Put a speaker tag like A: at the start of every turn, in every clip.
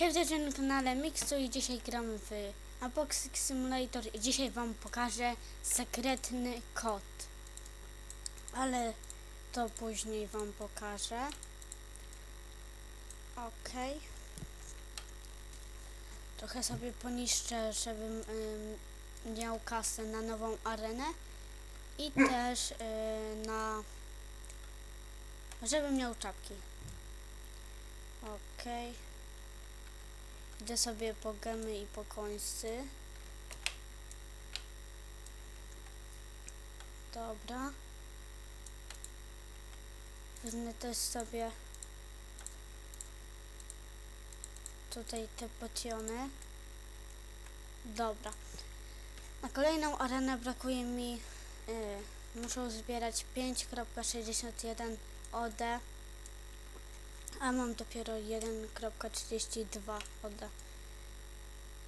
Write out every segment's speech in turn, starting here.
A: Hej, witajcie na kanale Mixu i dzisiaj gramy w Apocalypse Simulator i dzisiaj wam pokażę sekretny kod. Ale to później wam pokażę. Okej. Trochę sobie poniszczę, żebym ym, miał kasę na nową arenę i też y, na... żebym miał czapki. Okej. Idę sobie po gemy i po końscy. Dobra. Wezmę też sobie tutaj te potiony. Dobra. Na kolejną arenę brakuje mi y, muszę zbierać 5.61 OD a mam dopiero 1.32 OD.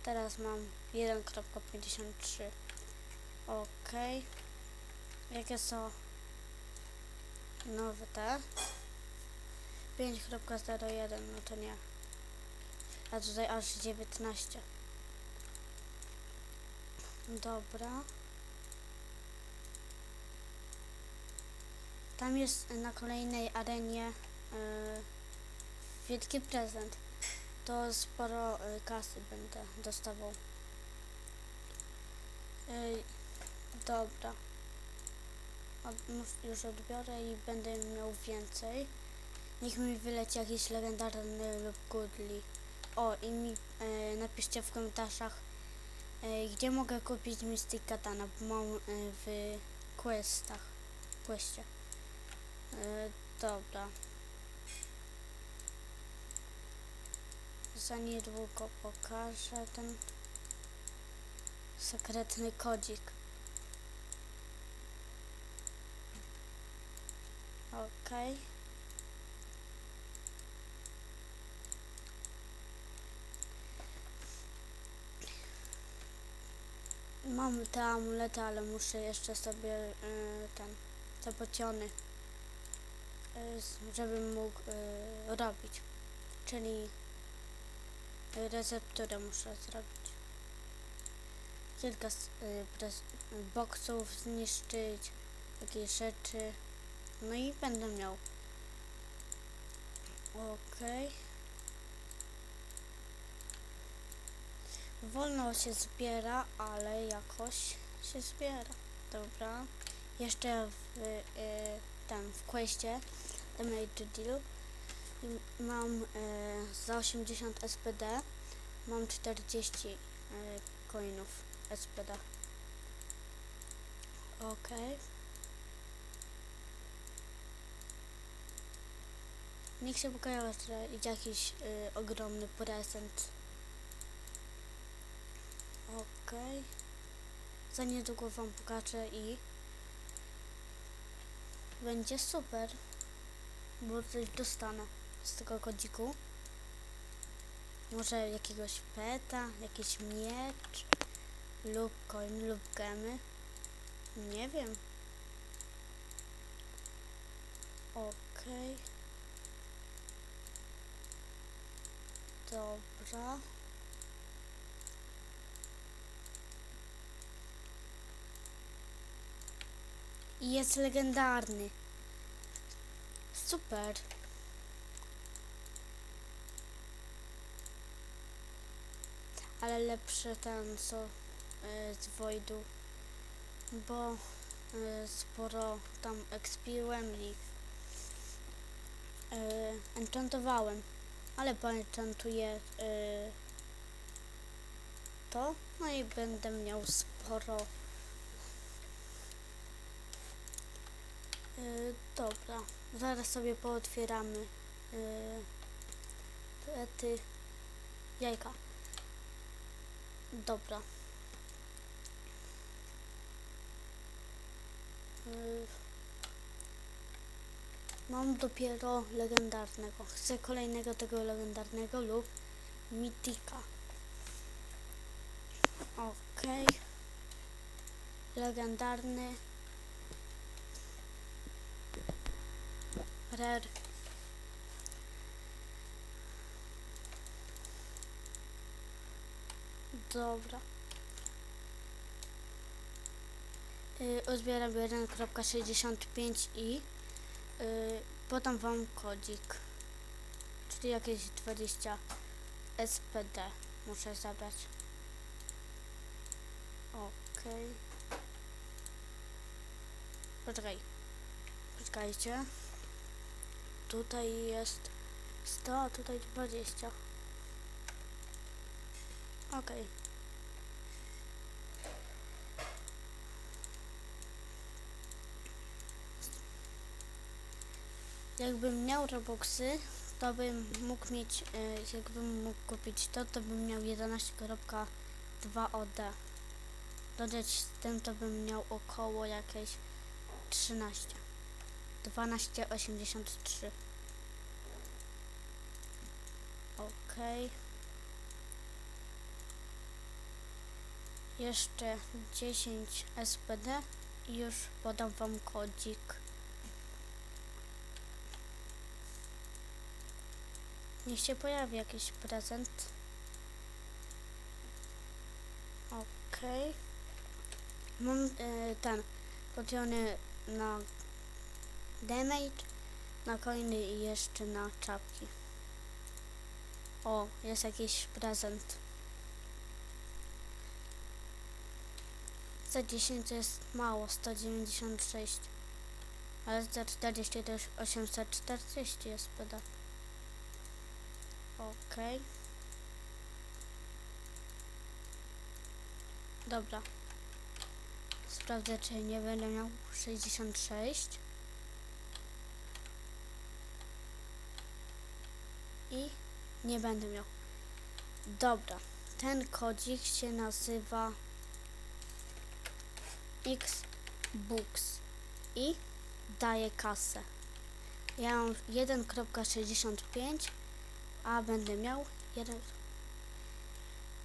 A: Teraz mam 1.53. Ok. Jakie są nowe te? 5.01, no to nie. A tutaj aż 19. Dobra. Tam jest na kolejnej arenie yy, wielki prezent. To sporo y, kasy będę dostawał. Dobra. Od, już- odbiorę i będę miał więcej. Niech mi wyleci jakiś legendarny lub goodly. O, i mi e, napiszcie w komentarzach, e, gdzie mogę kupić Mystic Katana, bo mam e, w questach. Questie. E, dobra. Za niedługo pokażę ten sekretny kodzik. Okej. Mam te amulety, ale muszę jeszcze sobie y, ten, te pociony, y, żebym mógł y, robić. Czyli recepturę muszę zrobić. Kilka y, boksów zniszczyć, jakieś rzeczy. No i będę miał. Okej. Wolno się zbiera, ale jakoś się zbiera. Dobra. Jeszcze w y, tam w questie The Made Deal mam e, za 80 SPD mam 40 e, coinów SPD. Ok. Niech się pokaże, że idzie jakiś e, ogromny prezent. Ok. Za niedługo wam pokażę i będzie super, bo coś dostanę z tego kodziku. Może jakiegoś peta, jakiś miecz lub coin lub gemy. Nie wiem. Okej. Dobra. I jest legendarny. Super. Ale lepszy ten co z Voidu, bo y, sporo tam ekspiłem i y, enchantowałem, ale poenchantuję y, to, no i będę miał sporo. Y, dobra, zaraz sobie pootwieramy y, te jajka. Dobra. Y, Mam dopiero legendarnego. Chcę kolejnego tego legendarnego lub mitika. Okej. Legendarny. Rare. Dobra. Yy, uzbieram 1.65 i yy, podam wam kodzik. Czyli jakieś 20 SPD muszę zabrać. Okej. Poczekaj. Poczekajcie. Tutaj jest 100, a tutaj 20. Okej. Jakbym miał Robuxy, to bym mógł mieć, e, jakbym mógł kupić to, to bym miał 11.2 OD. Dodać z tym, to bym miał około jakieś 13. 12,83. Okej. Jeszcze 10 SPD i już podam wam kodzik. Niech się pojawi jakiś prezent. Okej. Mam e, ten kupiony na damage, na coiny i jeszcze na czapki. O, jest jakiś prezent. Za 10 to jest mało, 196. Ale za 40 to już 840 jest poda. Okej. Dobra. Sprawdzę, czy nie będę miał 66. I nie będę miał. Dobra. Ten kodzik się nazywa Xbooks i daje kasę. Ja mam 1.65, a będę miał 1.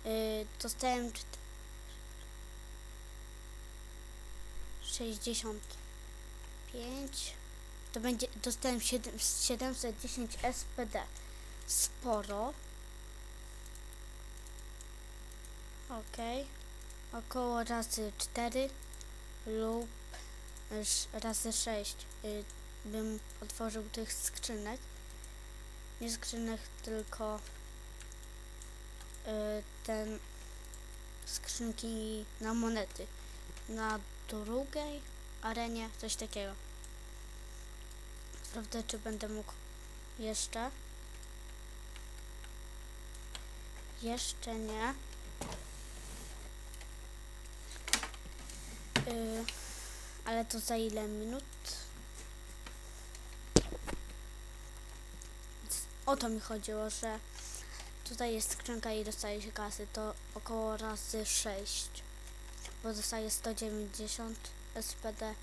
A: Yy, dostałem czt- 65. To będzie, dostałem 7, 710 SPD. Sporo. Okej. Około razy 4 lub razy 6 y, bym otworzył tych skrzynek. Nie skrzynek, tylko y, ten skrzynki na monety. Na drugiej arenie coś takiego. Sprawdzę, czy będę mógł jeszcze. Jeszcze nie. Y, ale to za ile minut? O to mi chodziło, że tutaj jest skrzynka i dostaje się kasy. To około razy 6. Bo dostaje 190 SPD.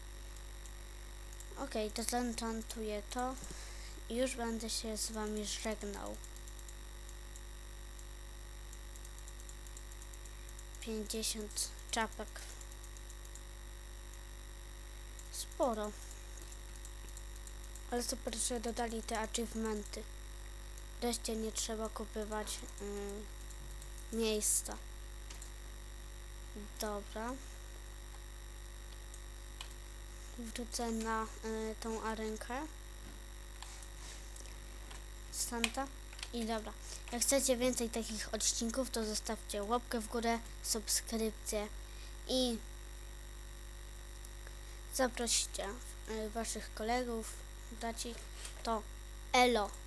A: Okej, to zenchantuję to. I już będę się z wami żegnał. 50 czapek. Sporo. Ale super, że dodali te achievementy. Wreszcie nie trzeba kupywać ym, miejsca. Dobra. Wrócę na y, tą arenkę. Santa. I dobra. Jak chcecie więcej takich odcinków, to zostawcie łapkę w górę, subskrypcję i zaproście y, waszych kolegów, braci. To elo.